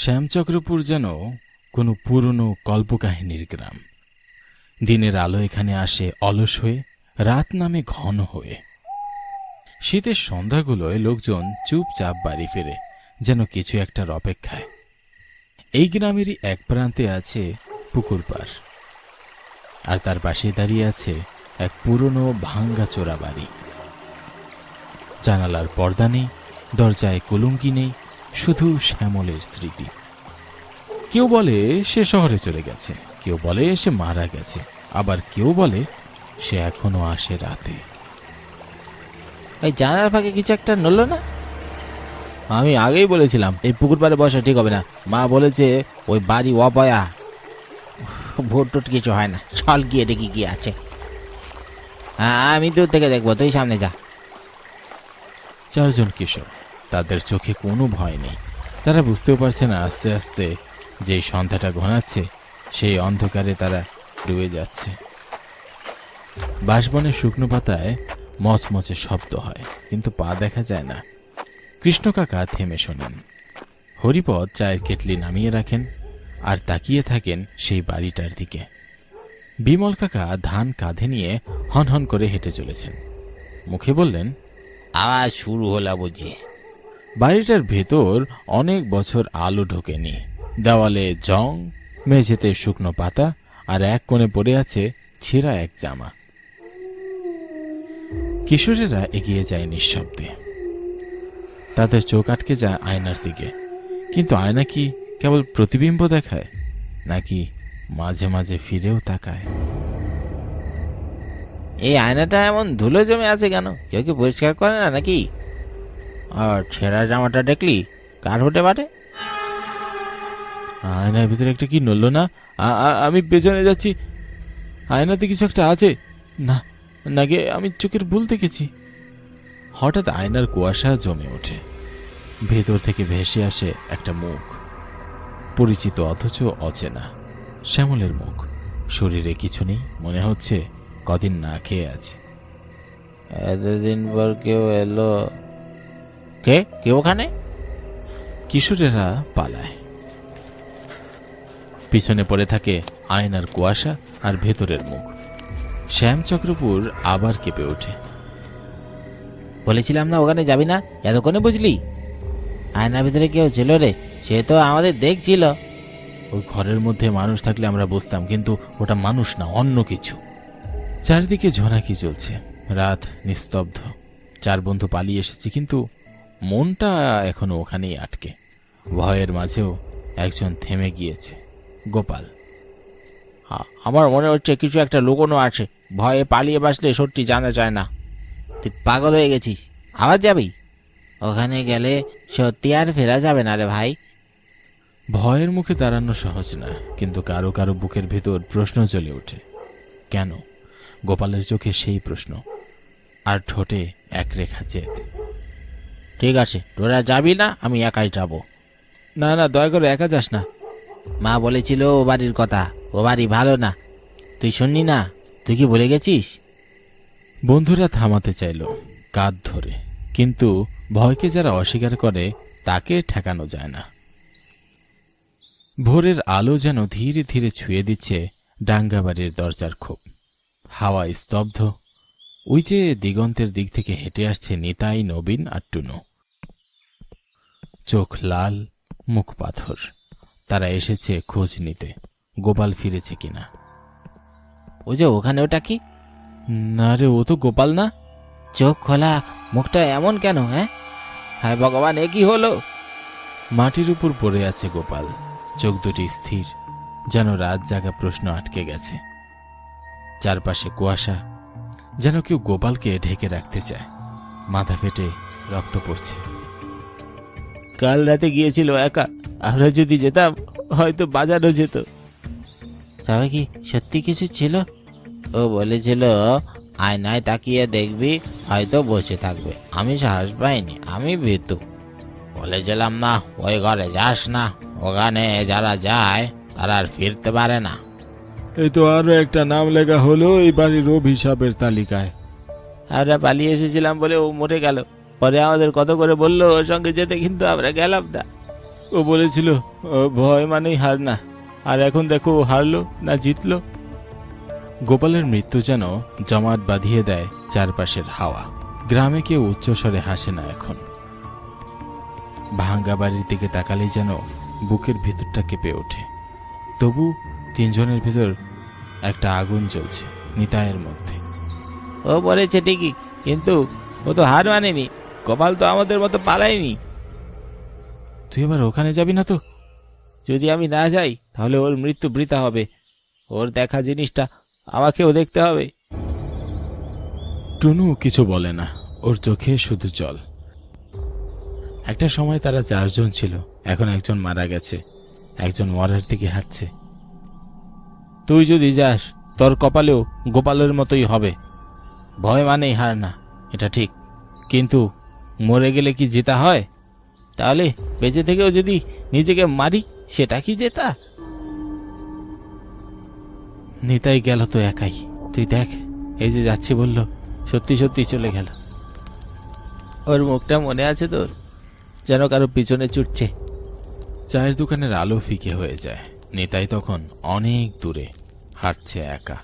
শ্যামচক্রপুর যেন কোনো পুরনো কল্পকাহিনীর গ্রাম। দিনের আলো এখানে আসে অলস হয়ে, রাত নামে ঘন হয়ে। শীতের সন্ধ্যাগুলোয় লোকজন চুপচাপ বাড়ি ফেরে, যেন কিছু একটার অপেক্ষায়। এই গ্রামেরই এক প্রান্তে আছে পুকুর পাড়। আর তার পাশে দাঁড়িয়ে আছে এক পুরনো ভাঙ্গা চোরা বাড়ি জানালার পর্দা নেই, দরজায় কলঙ্কি নেই শুধু শ্যামলের স্মৃতি। কেউ বলে সে শহরে চলে গেছে কেউ বলে সে মারা গেছে আবার কেউ বলে সে এখনও আসে রাতে। ওই জানালার ফাঁকে কিছু একটা নড়লো না? আমি আগেই বলেছিলাম এই পুকুর পাড়ে বসা ঠিক হবে না। মা বলেছে ওই বাড়ি অপয়া ভোট টোট কিছু হয় না চল গিয়ে দেখি গিয়ে আছে। হ্যাঁ আমি দূর থেকে দেখব তুই সামনে যা। চারজন কিশোর। তাদের চোখে কোনো ভয় নেই। তারা বুঝতেও পারছে না আস্তে আস্তে যেই সন্ধ্যাটা ঘনাচ্ছে, সেই অন্ধকারে তারা ডুবে যাচ্ছে। বাঁশবনের শুকনো পাতায় মচমচে শব্দ হয়, কিন্তু পা দেখা যায় না। কৃষ্ণ কাকা থেমে শোনেন। হরিপদ চায়ের কেটলি নামিয়ে রাখেন আর তাকিয়ে থাকেন সেই বাড়িটার দিকে। বিমল কাকা ধান কাঁধে নিয়ে হনহন করে হেঁটে চলেছেন। মুখে বললেন, আওয়াজ শুরু হলো বুঝি। বাড়িটার ভেতর অনেক বছর আলো ঢোকেনি। দেওয়ালে জং, মেঝেতে শুকনো পাতা, আর এক কোণে পড়ে আছে ছেঁড়া এক জামা। কিশোরেরা এগিয়ে যায় নিঃশব্দে। তাদের চোখ আটকে যায় আয়নার দিকে। কিন্তু আয়না কি কেবল প্রতিবিম্ব দেখায়, নাকি মাঝে মাঝে ফিরেও তাকায়? এই আয়নাটা এমন ধুলো জমে আছে কেন? কেউ কি পরিষ্কার করে না নাকি? আর ছেঁড়া জামাটা দেখলি? কার হতে পারে? আয়নার ভিতরে একটা কি নড়লো না? আমি পেছনে যাচ্ছি। আয়নাতে কিছু একটা আছে। না নাকি আমি চোখের ভুল দেখেছি? হঠাৎ আয়নার কুয়াশা জমে ওঠে। ভেতর থেকে ভেসে আসে একটা মুখ। পরিচিত অথচ অচেনা শ্যামলের মুখ। শরীরে কিছু নেই মনে হচ্ছে কদিন না খেয়ে আছে। এতদিন পর কেউ এলো। কে? কে ওখানে? কিশোরেরা পালায়। পিছনে পড়ে থাকে আয়নার কুয়াশা আর ভেতরের মুখ। শ্যাম চক্রপুর আবার কেঁপে ওঠে। বলেছিলাম না ওখানে যাবি না? এতক্ষণে বুঝলি? আয়নার ভিতরে কেউ ছিল রে সে তো আমাদের দেখছিল। ওই ঘরের মধ্যে মানুষ থাকলে আমরা বুঝতাম কিন্তু ওটা মানুষ না অন্য কিছু। চারিদিকে ঝোনাকি চলছে। রাত নিস্তব্ধ। চার বন্ধু পালিয়ে এসেছে কিন্তু মনটা এখনও ওখানেই আটকে। ভয়ের মাঝেও একজন থেমে গিয়েছে। গোপাল আমার মনে হচ্ছে কিছু একটা লুকোনো আছে। ভয়ে পালিয়ে বাসলে সত্যি জানা যায় না। তুই পাগল হয়ে গেছিস। আবার যাবি? ওখানে গেলে সত্যি আর ফেরা যাবে না রে ভাই। ভয়ের মুখে দাঁড়ানো সহজ না, কিন্তু কারও কারও বুকের ভেতর প্রশ্ন চলে ওঠে। কেন? গোপালের চোখে সেই প্রশ্ন। আর ঠোঁটে এক রেখা জেদ। ঠিক আছে তোরা যাবি না আমি একাই যাব। না না দয়া করে একা যাস না। মা বলেছিল ও বাড়ির কথা ও বাড়ি ভালো না। তুই শুননি না? তুই কি বলে গেছিস? বন্ধুরা থামাতে চাইল কাঁধ ধরে। কিন্তু ভয়কে যারা অস্বীকার করে তাকে ঠেকানো যায় না। ভোরের আলো যেন ধীরে ধীরে ছুঁয়ে দিচ্ছে ডাঙ্গাবাড়ির দরজার খোপ হাওয়া স্তব্ধ ওই যে দিগন্তের দিক থেকে হেঁটে আসছে নিতাই নবীন আর টুনু। চোখ লাল মুখ পাথর। তারা এসেছে খোঁজ নিতে। গোপাল ফিরেছে কিনা। ওই যে ওখানে ওটা কি? না রে ও তো গোপাল না। চোখ খোলা মুখটা এমন কেন হ্যাঁ? হায় ভগবান এ কি হলো? মাটির উপর পড়ে আছে গোপাল। চোখ দুটি স্থির যেন রাত জাগা প্রশ্ন আটকে গেছে। চারপাশে কুয়াশা যেন কেউ গোপালকে ঢেকে রাখতে চায়। মাথা ফেটে রক্ত পড়ছে। কাল রাতে গিয়েছিল একা। আমরা যদি যেতাম, হয়তো বাজানো যেত। তবে কি সত্যি কিছু ছিল? ও বলেছিল, আয়নায় তাকিয়ে দেখবি, হয়তো বসে থাকবে। আমি সাহস পাইনি, আমি ভীতু। বলেছিলাম না, ওই ঘরে যাস না। ওখানে যারা যায়, তারা আর ফিরতে পারে না। এই তো আরও একটা নাম লেখা হলো এই বাড়ির অভিশাপের তালিকায়। আমরা পালিয়ে এসেছিলাম বলে ও মরে গেল। পরে আমাদের কত করে বলল ওর সঙ্গে যেতে কিন্তু আমরা গেলাম না। ও বলেছিল ভয় মানেই হার না। আর এখন দেখো ও হারলো না জিতলো। গোপালের মৃত্যু যেন জমাট বাঁধিয়ে দেয় চারপাশের হাওয়া। গ্রামে কেউ উচ্চস্বরে হাসে না এখন। ভাঙ্গা বাড়ির দিকে তাকালেই যেন বুকের ভিতরটা কেঁপে ওঠে। তবু তিনজনের ভিতর একটা আগুন জ্বলছে নিতায়ের মধ্যে। ও বলেছে ঠিকই কিন্তু ও তো হার মানেনি গোপাল তো আমাদের মতো পালায়নি। তুই এবার ওখানে যাবি না তো? যদি আমি না যাই তাহলে ওর মৃত্যু বৃথা হবে। ওর দেখা জিনিসটা আমাকেও দেখতে হবে। টুনু কিছু বলে না ওর চোখে শুধু জল। একটা সময় তারা চারজন ছিল এখন একজন মারা গেছে একজন মরার দিকে হাঁটছে। তুই যদি যাস, তোর কপালেও গোপালের মতোই হবে। ভয় মানেই হার না, এটা ঠিক। কিন্তু মরে গেলে কি জেতা হয়? তাহলে বেঁচে থেকেও যদি নিজেকে মারি, সেটা কি জেতা? নিতাই গেল তো একাই। তুই দেখ, এই যে যাচ্ছি বলল, সত্যি সত্যি চলে গেল। ওর মুখটা মনে আছে তোর? যেন কারও পিছনে ছুটছে। চায়ের দোকানের আলো ফিকে হয়ে যায়। নেতাই তখন অনেক দূরে হাঁটছে একা।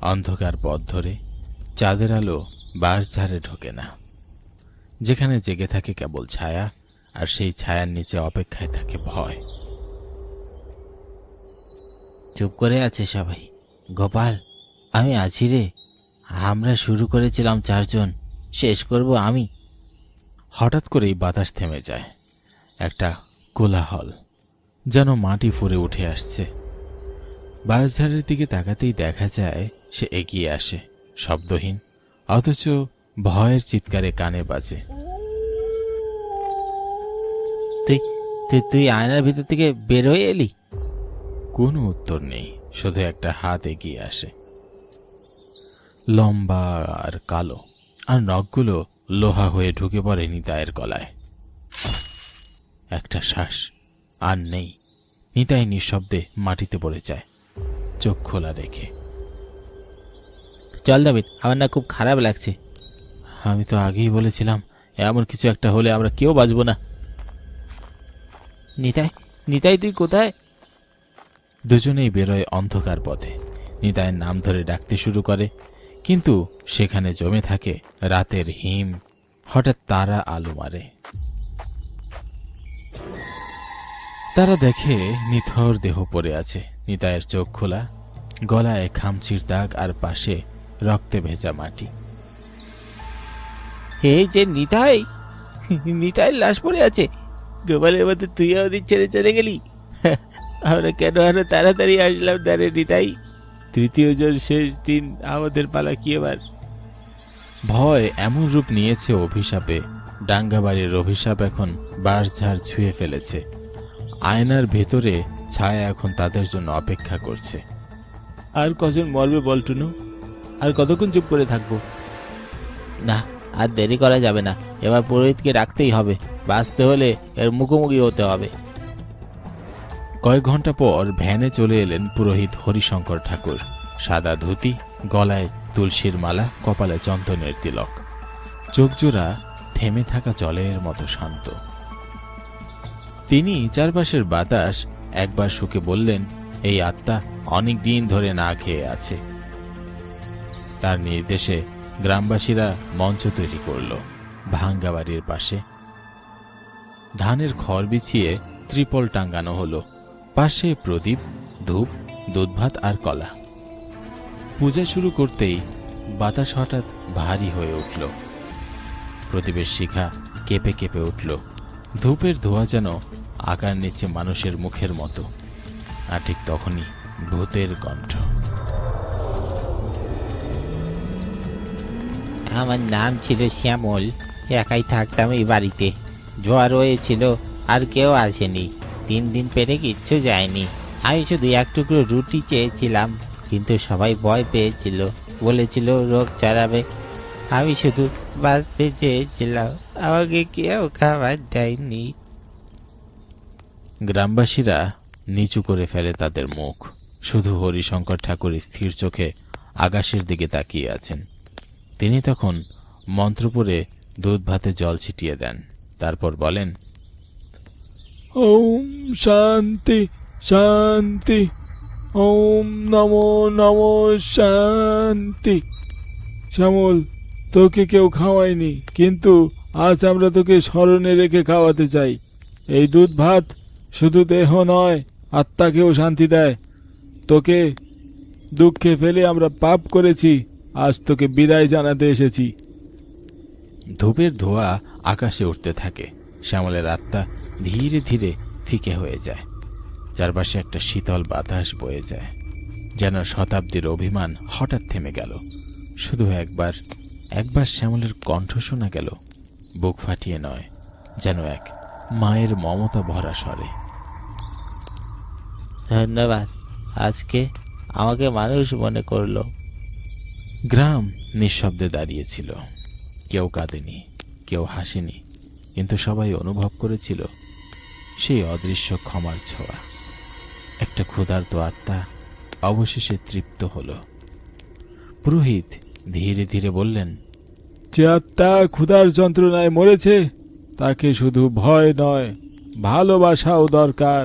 অন্ধকার পথ ধরে চাঁদের আলো বাঁশঝাড়ে ঢোকে না। যেখানে জেগে থাকে কেবল ছায়া আর সেই ছায়ার নিচে অপেক্ষায় থাকে ভয়। চুপ করে আছে সবাই। গোপাল আমি আছি রে। আমরা শুরু করেছিলাম চারজন শেষ করব আমি। হঠাৎ করেই বাতাস থেমে যায়। একটা কোলাহল। যেন মাটি ফুরে উঠে আসছে। বাঁশঝাড়ের দিকে তাকাতেই দেখা যায় সে এগিয়ে আসে শব্দহীন অথচ ভয়ের চিৎকারে কানে বাজে। তুই তুই তুই আয়নার ভিতর থেকে বের হয়ে এলি? কোনো উত্তর নেই শুধু একটা হাত এগিয়ে আসে। লম্বা আর কালো আর নখগুলো লোহা হয়ে ঢুকে পড়ে নিতায়ের গলায়। একটা শ্বাস আর নেই। নিতাই নিঃশব্দে মাটিতে পড়ে যায় চোখ খোলা রেখে। চল দাবিদ আমার না খুব খারাপ লাগছে। আমি তো আগেই বলেছিলাম এমন কিছু একটা হলে আমরা কেউ বাঁচবো না। নিতাই নিতাই তুই কোথায়? দুজনেই বেরোয় অন্ধকার পথে। নিতাইয়ের নাম ধরে ডাকতে শুরু করে কিন্তু সেখানে জমে থাকে রাতের হিম। হঠাৎ তারা আলো মারে। তারা দেখে নিথর দেহ পড়ে আছে। নিতাইয়ের চোখ খোলা গলায় খামচির দাগ আর পাশে রক্তে ভেজা মাটি। এই যে নিতাই! নিতাই লাশ পড়ে আছে। গোপালের মধ্যে তুই আমাদের ছেড়ে চলে গেলি। আমরা কেন আরও তাড়াতাড়ি আসলাম তারে নিতাই? তৃতীয় জন শেষ দিন আমাদের পালা কি এবার ভয় এমন রূপ নিয়েছে অভিশাপে। ডাঙ্গাবাড়ির অভিশাপ এখন বাঁশঝাড় ছুঁয়ে ফেলেছে। আয়নার ভেতরে ছায়া এখন তাদের জন্য অপেক্ষা করছে। আর কজন মরবে বলটুনু আর কতক্ষণ চুপ করে থাকব? না আর দেরি করা যাবে না। এবার পুরোহিতকে রাখতেই হবে। বাঁচতে হলে এর মুখোমুখি হতে হবে। কয়েক ঘণ্টা পর ভ্যানে চলে এলেন পুরোহিত হরিশঙ্কর ঠাকুর। সাদা ধুতি গলায় তুলসীর মালা কপালে চন্দনের তিলক। চোখজোড়া থেমে থাকা জলের মতো শান্ত। তিনি চারপাশের বাতাস একবার শুকে বললেন, এই আত্মা অনেক দিন ধরে না খেয়ে আছে। তার নির্দেশে গ্রামবাসীরা মঞ্চ তৈরি করল, ভাঙ্গা বাড়ির পাশে। ধানের খড় বিছিয়ে ত্রিপল টাঙ্গানো হলো, পাশে প্রদীপ, ধূপ, দুধভাত আর কলা। পূজা শুরু করতেই বাতাস হঠাৎ ভারী হয়ে উঠল। প্রদীপের শিখা কেঁপে কেঁপে উঠল, ধূপের ধোঁয়া যেন আকার নিচে মানুষের মুখের মতো। আর ঠিক তখনই ভূতের কণ্ঠ। আমার নাম ছিল শ্যামল, একাই থাকতাম এই বাড়িতে। জ্বর হয়েছিল, আর কেউ আসেনি। তিন দিন পেরে কিচ্ছু যায়নি। আমি শুধু এক টুকরো রুটি চেয়েছিলাম, কিন্তু সবাই ভয় পেয়েছিল। বলেছিল, রোগ চড়াবে আমি শুধু বাঁচতে চেয়েছিলাম। আমাকে কেউ খাবার দেয়নি। গ্রামবাসীরা নিচু করে ফেলে তাদের মুখ। শুধু হরিশঙ্কর ঠাকুর স্থির চোখে আকাশের দিকে তাকিয়ে আছেন। তিনি তখন মন্ত্র পড়ে দুধ ভাতে জল ছিটিয়ে দেন। তারপর বলেন, ওম শান্তি শান্তি। ওম নমো নমো শান্তি। শ্যামল, তোকে কেউ খাওয়ায়নি, কিন্তু আজ আমরা তোকে স্মরণে রেখে খাওয়াতে চাই। এই দুধ ভাত শুধু দেহ নয়, আত্মাকেও শান্তি দেয়। তোকে দুঃখে ফেলে আমরা পাপ করেছি, আজ তোকে বিদায় জানাতে এসেছি। ধূপের ধোঁয়া আকাশে উঠতে থাকে। শ্যামলের আত্মা ধীরে ধীরে ফিকে হয়ে যায়। চারপাশে একটা শীতল বাতাস বয়ে যায়, যেন শতাব্দীর অভিমান হঠাৎ থেমে গেল। শুধু একবার একবার শ্যামলের কণ্ঠ শোনা গেল, বুক ফাটিয়ে নয়, যেন এক মায়ের মমতা ভরা স্বরে। ধন্যবাদ। আজকে আমাকে মানুষ মনে করল। গ্রাম নিঃশব্দে দাঁড়িয়েছিল। কেউ কাঁদেনি কেউ হাসেনি কিন্তু সবাই অনুভব করেছিল সেই অদৃশ্য ক্ষমার ছোঁয়া। একটা ক্ষুধার্ত আত্মা অবশেষে তৃপ্ত হল। পুরোহিত ধীরে ধীরে বললেন যে আত্মা ক্ষুধার যন্ত্রণায় মরেছে তাকে শুধু ভয় নয় ভালোবাসাও দরকার।